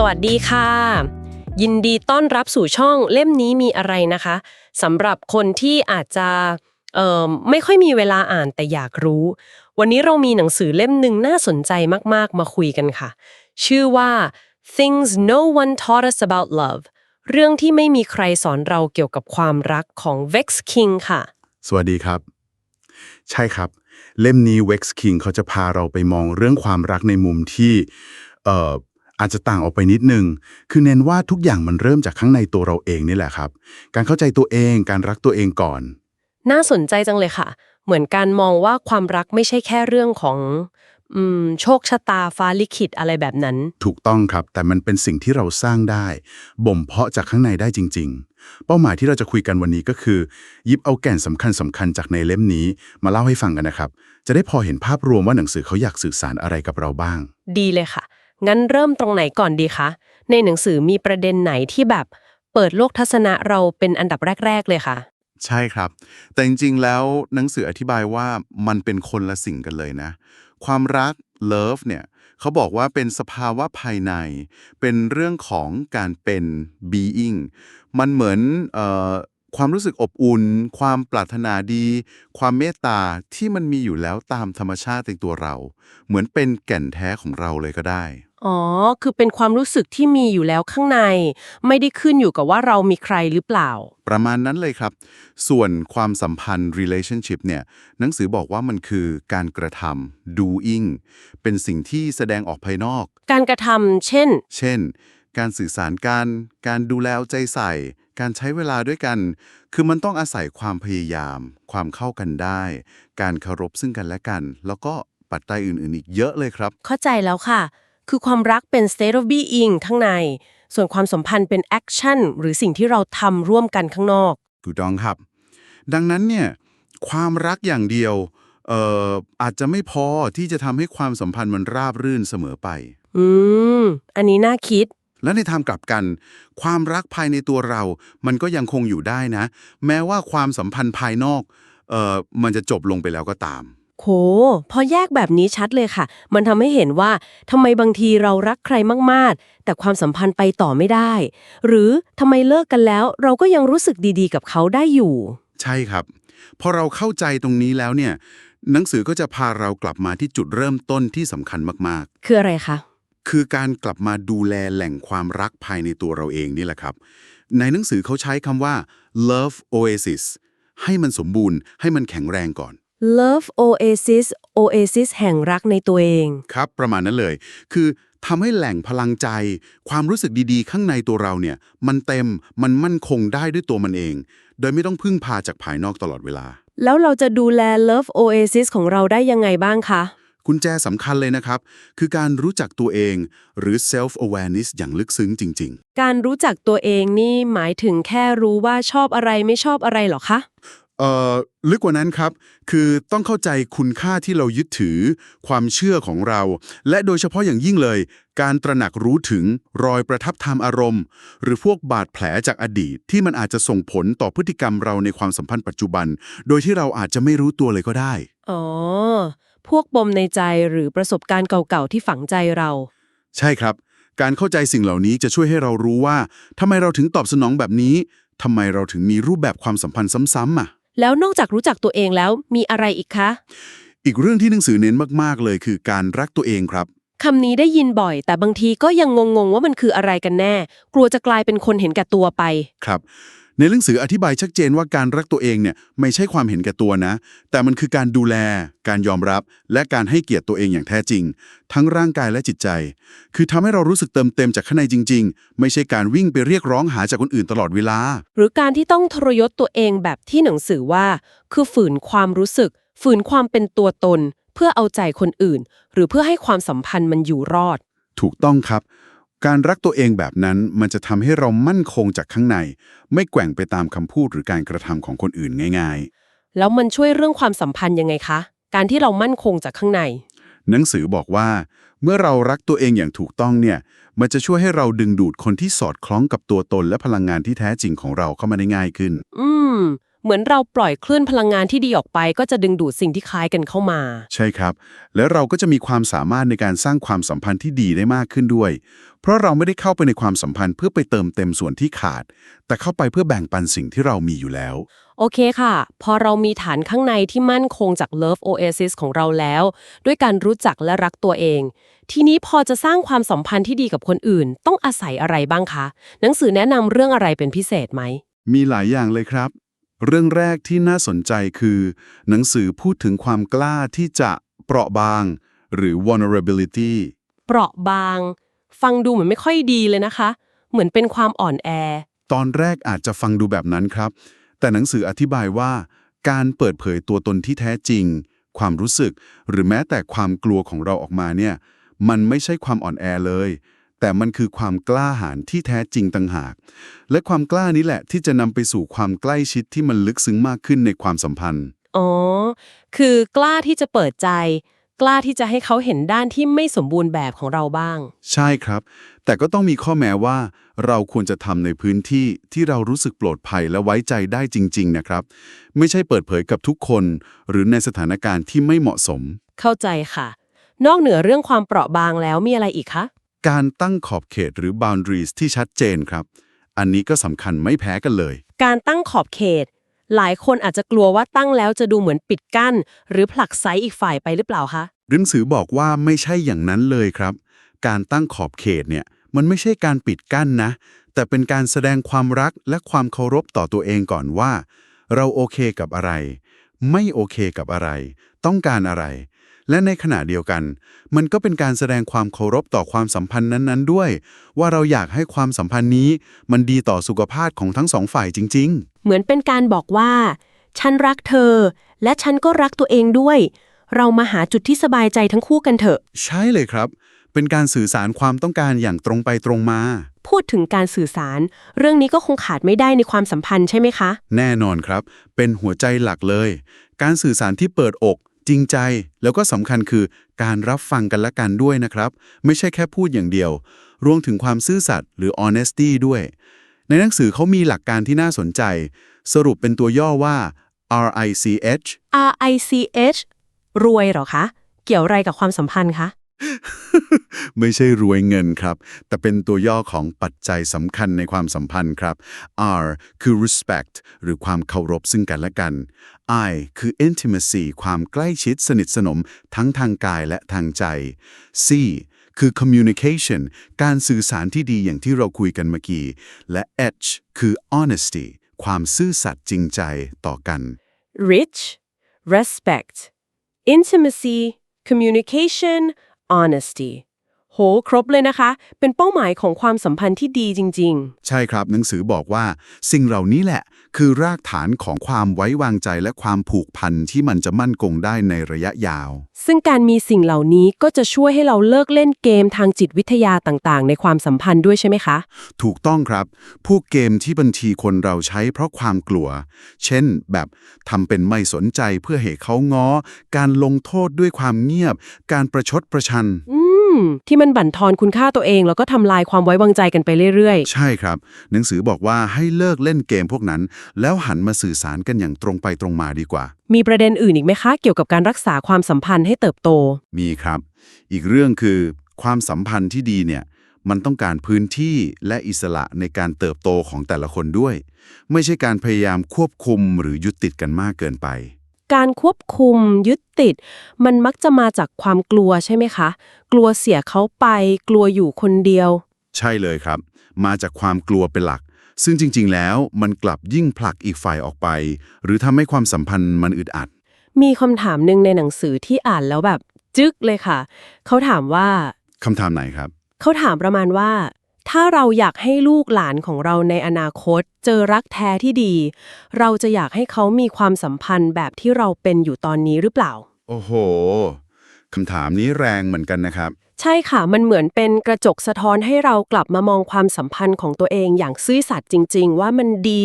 สวัสดีค่ะ ยินดีต้อนรับสู่ช่องเล่มนี้มีอะไรนะคะสำหรับคนที่อาจจะไม่ค่อยมีเวลาอ่านแต่อยากรู้ วันนี้เรามีหนังสือเล่มหนึ่งน่าสนใจมากๆ มาคุยกันค่ะ ชื่อว่า Things No One Taught Us About Love เรื่องที่ไม่มีใครสอนเราเกี่ยวกับความรักของ Vex King ค่ะ สวัสดีครับ ใช่ครับ เล่มนี้ Wex King เขาจะพาเราไปมองเรื่องความรักในมุมที่ อ่ออาจจะต่างออกไปนิดนึง คือเน้นว่าทุกอย่างมันเริ่มจากข้างในตัวเราเองนี่แหละครับ การเข้าใจตัวเอง การรักตัวเองก่อน น่าสนใจจังเลยค่ะ เหมือนการมองว่าความรักไม่ใช่แค่เรื่องของอืมโชคชะตาฟ้าลิขิตอะไรแบบนั้น ถูกต้องครับ แต่มันเป็นสิ่งที่เราสร้างได้ บ่มเพาะจากข้างในได้จริง ๆ เป้าหมายที่เราจะคุยกันวันนี้ก็คือหยิบเอาแก่นสำคัญสำคัญจากในเล่มนี้ มาเล่าให้ฟังกันนะครับ จะได้พอเห็นภาพรวมว่าหนังสือเขาอยากสื่อสารอะไรกับเราบ้าง ดีเลยค่ะ งั้นเริ่มตรงไหนก่อนดีคะ ในหนังสือมีประเด็นไหนที่แบบเปิดโลกทัศนะเราเป็นอันดับแรก ๆ เลยค่ะ ใช่ครับ แต่จริงๆ แล้วหนังสืออธิบายว่ามันเป็นคนละสิ่งกันเลยนะ ความรัก love เนี่ยเขาบอกว่าเป็นสภาวะภายใน เป็นเรื่องของการเป็น being มันเหมือนออความรู้สึกอบอุ่น ความปรารถนาดี ความเมตตาที่มันมีอยู่แล้วตามธรรมชาติในตัวเรา เหมือนเป็นแก่นแท้ของเราเลยก็ได้ อ๋อ คือเป็นความรู้สึกที่มีอยู่แล้วข้างใน ไม่ได้ขึ้นอยู่กับว่าเรามีใครหรือเปล่า ประมาณนั้นเลยครับ ส่วนความสัมพันธ์ relationship เนี่ย หนังสือบอกว่ามันคือการกระทำ doing เป็นสิ่งที่แสดงออกภายนอก การกระทำเช่น เช่น การสื่อสารกัน การดูแลเอาใจใส่ การใช้เวลาด้วยกัน คือมันต้องอาศัยความพยายาม ความเข้ากันได้ การเคารพซึ่งกันและกัน แล้วก็ปัจจัยอื่นๆ อีกเยอะเลยครับ เข้าใจแล้วค่ะ คือความรักเป็น state of being ข้างใน ส่วนความสัมพันธ์เป็น action หรือสิ่งที่เราทำร่วมกันข้างนอก ถูกต้องครับ ดังนั้นเนี่ยความรักอย่างเดียวเอ่ออาจจะไม่พอที่จะทำให้ความสัมพันธ์มันราบรื่นเสมอไป อืม อันนี้น่าคิด และในทางกลับกัน ความรักภายในตัวเรา มันก็ยังคงอยู่ได้นะ แม้ว่าความสัมพันธ์ภายนอกเอ่อมันจะจบลงไปแล้วก็ตาม โหพอแยกแบบนี้ชัดเลยค่ะ มันทำให้เห็นว่าทำไมบางทีเรารักใครมากๆ แต่ความสัมพันธ์ไปต่อไม่ได้ หรือทำไมเลิกกันแล้ว เราก็ยังรู้สึกดีๆ กับเขาได้อยู่ ใช่ครับ พอเราเข้าใจตรงนี้แล้วเนี่ย หนังสือก็จะพาเรากลับมาที่จุดเริ่มต้นที่สำคัญมากคืออะไรคะ ๆ คือการกลับมาดูแลแหล่งความรักภายในตัวเราเองนี่แหละครับ ในหนังสือเขาใช้คำว่า love oasis ให้มันสมบูรณ์ให้มันแข็งแรงก่อน Love Oasis Oasis แห่งรักในตัวเอง ครับ ประมาณนั้นเลย คือทำให้แหล่งพลังใจ ความรู้สึกดีๆ ข้างในตัวเราเนี่ย มันเต็มมันมั่นคงได้ด้วยตัวมันเอง โดยไม่ต้องพึ่งพาจากภายนอกตลอดเวลา แล้วเราจะดูแล Love Oasis ของเราได้ยังไงบ้างคะกุญแจสำคัญเลยนะครับ คือการรู้จักตัวเองหรือ self awareness อย่างลึกซึ้งจริงการรู้จักตัวเองนี่หมายถึงแค่รู้ว่าชอบอะไรไม่ชอบอะไรเหรอคะๆ เอ่อลึกกว่านั้นครับ คือต้องเข้าใจคุณค่าที่เรายึดถือ ความเชื่อของเรา และโดยเฉพาะอย่างยิ่งเลย การตระหนักรู้ถึงรอยประทับทางอารมณ์ หรือพวกบาดแผลจากอดีต ที่มันอาจจะส่งผลต่อพฤติกรรมเราในความสัมพันธ์ปัจจุบัน โดยที่เราอาจจะไม่รู้ตัวเลยก็ได้ อ๋อ พวกปมในใจหรือประสบการณ์เก่าๆที่ฝังใจเรา ใช่ครับ การเข้าใจสิ่งเหล่านี้จะช่วยให้เรารู้ว่าทำไมเราถึงตอบสนองแบบนี้ทำไมเราถึงมีรูปแบบความสัมพันธ์ซ้ำๆอะ แล้วนอกจากรู้จักตัวเองแล้วมีอะไรอีกคะ อีกเรื่องที่หนังสือเน้นมากๆเลยคือการรักตัวเองครับ คำนี้ได้ยินบ่อย แต่บางทีก็ยังงงๆว่ามันคืออะไรกันแน่ กลัวจะกลายเป็นคนเห็นแก่ตัวไป ครับ ในหนังสืออธิบายชัดเจนว่าการรักตัวเองเนี่ยไม่ใช่ความเห็นแก่ตัวนะ แต่มันคือการดูแล การยอมรับ และการให้เกียรติตัวเองอย่างแท้จริง ทั้งร่างกายและจิตใจ คือทำให้เรารู้สึกเติมเต็มจากข้างในจริง ๆ ไม่ใช่การวิ่งไปเรียกร้องหาจากคนอื่นตลอดเวลา หรือการที่ต้องทรยศตัวเองแบบที่หนังสือว่า คือฝืนความรู้สึก ฝืนความเป็นตัวตน เพื่อเอาใจคนอื่น หรือเพื่อให้ความสัมพันธ์มันอยู่รอด ถูกต้องครับ การรักตัวเองแบบนั้นมันจะทำให้เรามั่นคงจากข้างใน ไม่แกว่งไปตามคำพูดหรือการกระทำของคนอื่นง่ายแล้วมันช่วยเรื่องความสัมพันธ์ยังไงคะ การที่เรามั่นคงจากข้างในๆหนังสือบอกว่า เมื่อเรารักตัวเองอย่างถูกต้องเนี่ย มันจะช่วยให้เราดึงดูดคนที่สอดคล้องกับตัวตนและพลังงานที่แท้จริงของเราเข้ามาได้ง่ายขึ้น อืม เหมือนเราปล่อยคลื่นพลังงานที่ดีออกไป ก็จะดึงดูดสิ่งที่คล้ายกันเข้ามา ใช่ครับ แล้วเราก็จะมีความสามารถในการสร้างความสัมพันธ์ที่ดีได้มากขึ้นด้วย เพราะเราไม่ได้เข้าไปในความสัมพันธ์เพื่อไปเติมเต็มส่วนที่ขาด แต่เข้าไปเพื่อแบ่งปันสิ่งที่เรามีอยู่แล้ว โอเคค่ะ พอเรามีฐานข้างในที่มั่นคงจาก Love Oasis ของเราแล้ว ด้วยการรู้จักและรักตัวเอง ทีนี้พอจะสร้างความสัมพันธ์ที่ดีกับคนอื่น ต้องอาศัยอะไรบ้างคะ หนังสือแนะนำเรื่องอะไรเป็นพิเศษไหม มีหลายอย่างเลยครับ เรื่องแรกที่น่าสนใจคือ หนังสือพูดถึงความกล้าที่จะเปราะบาง หรือ vulnerability เปราะบาง ฟังดูเหมือนไม่ค่อยดีเลยนะคะ เหมือนเป็นความอ่อนแอ ตอนแรกอาจจะฟังดูแบบนั้นครับ แต่หนังสืออธิบายว่า การเปิดเผยตัวตนที่แท้จริง ความรู้สึก หรือแม้แต่ความกลัวของเราออกมาเนี่ย มันไม่ใช่ความอ่อนแอเลย แต่มันคือความกล้าหาญที่แท้จริงต่างหาก และความกล้านี้แหละที่จะนำไปสู่ความใกล้ชิดที่มันลึกซึ้งมากขึ้นในความสัมพันธ์ อ๋อ คือกล้าที่จะเปิดใจ กล้าที่จะให้เขาเห็นด้านที่ไม่สมบูรณ์แบบของเราบ้าง ใช่ครับ แต่ก็ต้องมีข้อแม้ว่า เราควรจะทำในพื้นที่ที่เรารู้สึกปลอดภัยและไว้ใจได้จริง ๆ นะครับ ไม่ใช่เปิดเผยกับทุกคน หรือในสถานการณ์ที่ไม่เหมาะสม เข้าใจค่ะ นอกเหนือเรื่องความเปราะบางแล้วมีอะไรอีกคะ การตั้งขอบเขตหรือ boundaries ที่ชัดเจนครับ อันนี้ก็สำคัญไม่แพ้กันเลย การตั้งขอบเขต หลายคนอาจจะกลัวว่าตั้งแล้วจะดูเหมือนปิดกั้น หรือผลักไซอีกฝ่ายไปหรือเปล่าคะหนังสือบอกว่าไม่ใช่อย่างนั้นเลยครับ การตั้งขอบเขตเนี่ยมันไม่ใช่การปิดกั้นนะ แต่เป็นการแสดงความรักและความเคารพต่อตัวเองก่อนว่า เราโอเคกับอะไร ไม่โอเคกับอะไร ต้องการอะไร และในขณะเดียวกัน มันก็เป็นการแสดงความเคารพต่อความสัมพันธ์นั้นๆ ด้วย ว่าเราอยากให้ความสัมพันธ์นี้ มันดีต่อสุขภาพของทั้งสองฝ่ายจริง ๆ เหมือนเป็นการบอกว่า ฉันรักเธอ และฉันก็รักตัวเองด้วย เรามาหาจุดที่สบายใจทั้งคู่กันเถอะ ใช่เลยครับ เป็นการสื่อสารความต้องการอย่างตรงไปตรงมา พูดถึงการสื่อสาร เรื่องนี้ก็คงขาดไม่ได้ในความสัมพันธ์ใช่ไหมคะ แน่นอนครับ เป็นหัวใจหลักเลย การสื่อสารที่เปิดอก จริงใจแล้วก็สำคัญคือการรับฟังกันและกันด้วยนะครับ ไม่ใช่แค่พูดอย่างเดียว รวมถึงความซื่อสัตย์หรือ honesty ด้วย ในหนังสือเขามีหลักการที่น่าสนใจ สรุปเป็นตัวย่อว่า RICH R I C H รวยเหรอคะ เกี่ยวอะไรกับความสัมพันธ์คะ ไม่ใช่รวยเงินครับ แต่เป็นตัวย่อของปัจจัยสำคัญในความสัมพันธ์ครับ R คือ respect หรือความเคารพซึ่งกันและกัน I คือ intimacy ความใกล้ชิดสนิทสนมทั้งทางกายและทางใจ C คือ communication การสื่อสารที่ดีอย่างที่เราคุยกันเมื่อกี้ และ H คือ honesty ความซื่อสัตย์จริงใจต่อกัน rich respect intimacy communication honesty โห ครบเลยนะคะ เป็นเป้าหมายของความสัมพันธ์ที่ดีจริง ใช่ครับหนังสือบอกว่า สิ่งเหล่านี้แหละ คือรากฐานของความไว้วางใจและความผูกพันที่มันจะมั่นคงได้ในระยะยาว ๆ ซึ่งการมีสิ่งเหล่านี้ก็จะช่วยให้เราเลิกเล่นเกมทางจิตวิทยาต่างๆ ในความสัมพันธ์ด้วยใช่ไหมคะ ถูกต้องครับ พวกเกมที่บางทีคนเราใช้เพราะความกลัว เช่น แบบทำเป็นไม่สนใจเพื่อให้เขาง้อ การลงโทษด้วยความเงียบ การประชดประชัน อื มที่มันบั่นทอนคุณค่าตัวเอง แล้วก็ทำลายความไว้วางใจกันไปเรื่อยใช่ครับ หนังสือบอกว่าให้เลิกเล่นเกมพวกนั้น แล้วหันมาสื่อสารกันอย่างตรงไปตรงมาดีกว่าๆมีประเด็นอื่นอีกไหมคะเกี่ยวกับการรักษาความสัมพันธ์ให้เติบโต มีครับ อีกเรื่องคือ ความสัมพันธ์ที่ดีเนี่ยมันต้องการพื้นที่และอิสระในการเติบโตของแต่ละคนด้วย ไม่ใช่การพยายามควบคุมหรือยึดติดกันมากเกินไป การควบคุมยึดติด มันมักจะมาจากความกลัวใช่ไหมคะ กลัวเสียเขาไป กลัวอยู่คนเดียว ใช่เลยครับ มาจากความกลัวเป็นหลัก ซึ่งจริง ๆ แล้วมันกลับยิ่งผลักอีกฝ่ายออกไป หรือทำให้ความสัมพันธ์มันอึดอัด มีคำถามหนึ่งในหนังสือที่อ่านแล้วแบบ จึ๊กเลยค่ะ เขาถามว่าคำถามไหนครับ เขาถามประมาณว่า ถ้าเราอยากให้ลูกหลานของเราในอนาคต เจอรักแท้ที่ดี เราจะอยากให้เขามีความสัมพันธ์แบบที่เราเป็นอยู่ตอนนี้หรือเปล่า โอ้โหคำถามนี้แรงเหมือนกันนะครับ ใช่ค่ะ มันเหมือนเป็นกระจกสะท้อนให้เรากลับมามองความสัมพันธ์ของตัวเองอย่างซื่อสัตย์จริง ๆ ว่ามันดี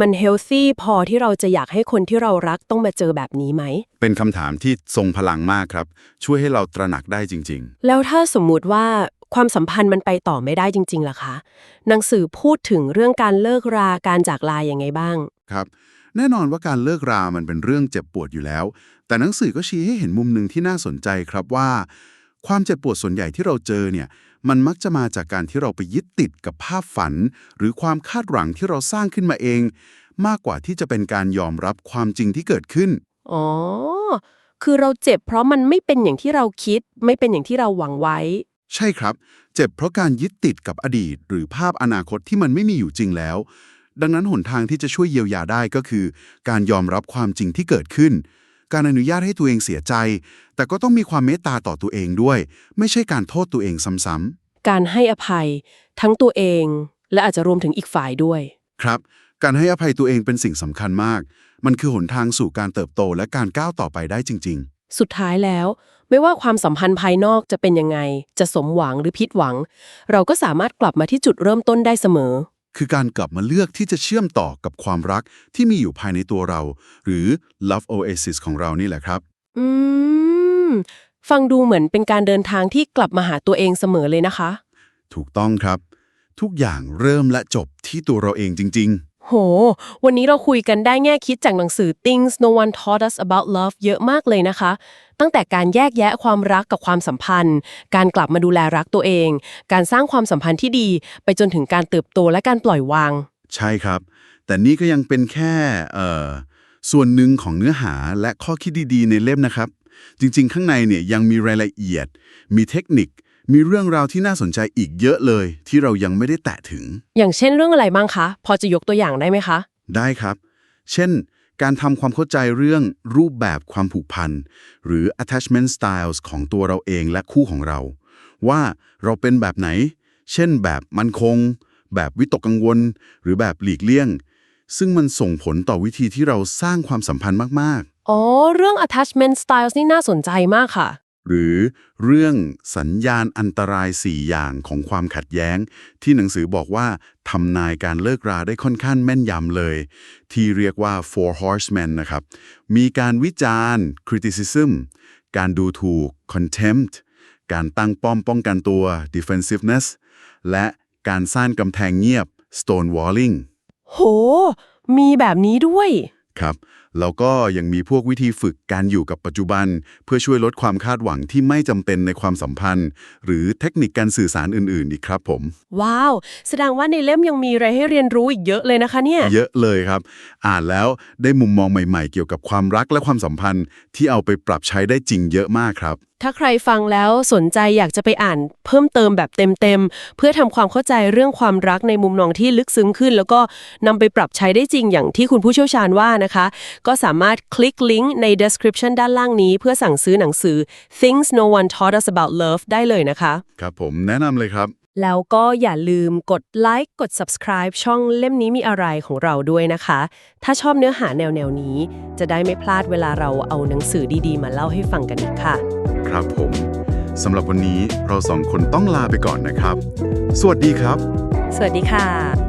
มันเฮลซี่พอที่เราจะอยากให้คนที่เรารักต้องมาเจอแบบนี้ไหม เป็นคำถามที่ทรงพลังมากครับ ช่วยให้เราตระหนักได้จริงแล้วถ้าสมมุติว่า ความสัมพันธ์มันไปต่อไม่ได้จริงๆล่ะคะ หนังสือพูดถึงเรื่องการเลิกราการจากลาอย่างไงบ้างๆครับ แน่นอนว่าการเลิกรามันเป็นเรื่องเจ็บปวดอยู่แล้ว แต่หนังสือก็ชี้ให้เห็นมุมหนึ่งที่น่าสนใจครับว่า ความเจ็บปวดส่วนใหญ่ที่เราเจอเนี่ย มันมักจะมาจากการที่เราไปยึดติดกับภาพฝัน หรือความคาดหวังที่เราสร้างขึ้นมาเอง มากกว่าที่จะเป็นการยอมรับความจริงที่เกิดขึ้น อ๋อ คือเราเจ็บเพราะมันไม่เป็นอย่างที่เราคิด ไม่เป็นอย่างที่เราหวังไว้ ใช่ครับ เจ็บเพราะการยึดติดกับอดีต หรือภาพอนาคตที่มันไม่มีอยู่จริงแล้ว ดังนั้นหนทางที่จะช่วยเยียวยาได้ก็คือ การยอมรับความจริงที่เกิดขึ้น การอนุญาตให้ตัวเองเสียใจ แต่ก็ต้องมีความเมตตาต่อตัวเองด้วย ไม่ใช่การโทษตัวเองซ้ำการให้อภัย ทั้งตัวเอง และอาจจะรวมถึงอีกฝ่ายด้วยๆครับ การให้อภัยตัวเองเป็นสิ่งสำคัญมาก มันคือหนทางสู่การเติบโตและการก้าวต่อไปได้จริง ๆ สุดท้ายแล้ว ไม่ว่าความสัมพันธ์ภายนอกจะเป็นยังไง จะสมหวังหรือผิดหวัง เราก็สามารถกลับมาที่จุดเริ่มต้นได้เสมอ คือการกลับมาเลือกที่จะเชื่อมต่อกับความรักที่มีอยู่ภายในตัวเรา หรือ Love Oasis ของเรานี่แหละครับ อืม ฟังดูเหมือนเป็นการเดินทางที่กลับมาหาตัวเองเสมอเลยนะคะ ถูกต้องครับ ทุกอย่างเริ่มและจบที่ตัวเราเองจริง โห วันนี้เราคุยกันได้แง่คิดจากหนังสือ Things No One Taught Us About Love เยอะมากเลยนะคะ ตั้งแต่การแยกแยะความรักกับความสัมพันธ์ การกลับมาดูแลรักตัวเอง การสร้างความสัมพันธ์ที่ดี ไปจนถึงการเติบโตและการปล่อยวาง ใช่ครับ แต่นี่ก็ยังเป็นแค่เอ่อส่วนหนึ่งของเนื้อหาและข้อคิดดีๆ ในเล่มนะครับ จริง ๆ ข้างในเนี่ยยังมีรายละเอียด มีเทคนิค มีเรื่องราวที่น่าสนใจอีกเยอะเลย ที่เรายังไม่ได้แตะถึง อย่างเช่นเรื่องอะไรบ้างคะ พอจะยกตัวอย่างได้ไหมคะ ได้ครับ เช่น การทำความเข้าใจเรื่องรูปแบบความผูกพัน หรือ attachment styles ของตัวเราเองและคู่ของเรา ว่าเราเป็นแบบไหน เช่น แบบมั่นคง แบบวิตกกังวล หรือแบบหลีกเลี่ยง ซึ่งมันส่งผลต่อวิธีที่เราสร้างความสัมพันธ์มากอ๋อ เรื่อง attachment styles นี่น่าสนใจมากค่ะๆ หรือเรื่องสัญญาณอันตราย 4 อย่างของความขัดแย้ง ที่หนังสือบอกว่าทำนายการเลิกราได้ค่อนข้างแม่นยำเลย ที่เรียกว่า four horsemen นะครับ มีการวิจารณ์ criticism การดูถูก contempt การตั้งป้อมป้องกันตัว defensiveness และการสร้างกำแพงเงียบ stonewalling โห มีแบบนี้ด้วย ครับแล้วก็ยังมีพวกวิธีฝึกการอยู่กับปัจจุบัน เพื่อช่วยลดความคาดหวังที่ไม่จำเป็นในความสัมพันธ์ หรือเทคนิคการสื่อสารอื่นๆอีกครับผม ว้าว แสดงว่าในเล่มยังมีอะไรให้เรียนรู้อีกเยอะเลยนะคะเนี่ย เยอะเลยครับ อ่านแล้วได้มุมมองใหม่ๆ เกี่ยวกับความรักและความสัมพันธ์ ที่เอาไปปรับใช้ได้จริงเยอะมากครับ ถ้าใครฟังแล้วสนใจอยากจะไปอ่านเพิ่มเติมแบบเต็มๆ เพื่อทำความเข้าใจเรื่องความรักในมุมมองที่ลึกซึ้งขึ้น แล้วก็นำไปปรับใช้ได้จริงอย่างที่คุณผู้เชี่ยวชาญว่านะคะก็สามารถคลิกลิงก์ใน description ด้านล่างนี้ เพื่อสั่งซื้อหนังสือ Things No One Taught Us About Love ได้เลยนะคะ ครับผมแนะนำเลยครับ แล้วก็อย่าลืมกดไลค์กด subscribe ช่องเล่มนี้มีอะไรของเราด้วยนะคะ ถ้าชอบเนื้อหาแนวแนวๆนี้ จะได้ไม่พลาดเวลาเราเอาหนังสือดีๆ มาเล่าให้ฟังกันอีกค่ะ ครับผมสำหรับวันนี้เราสองคนต้องลาไปก่อนนะครับ สวัสดีครับ สวัสดีค่ะ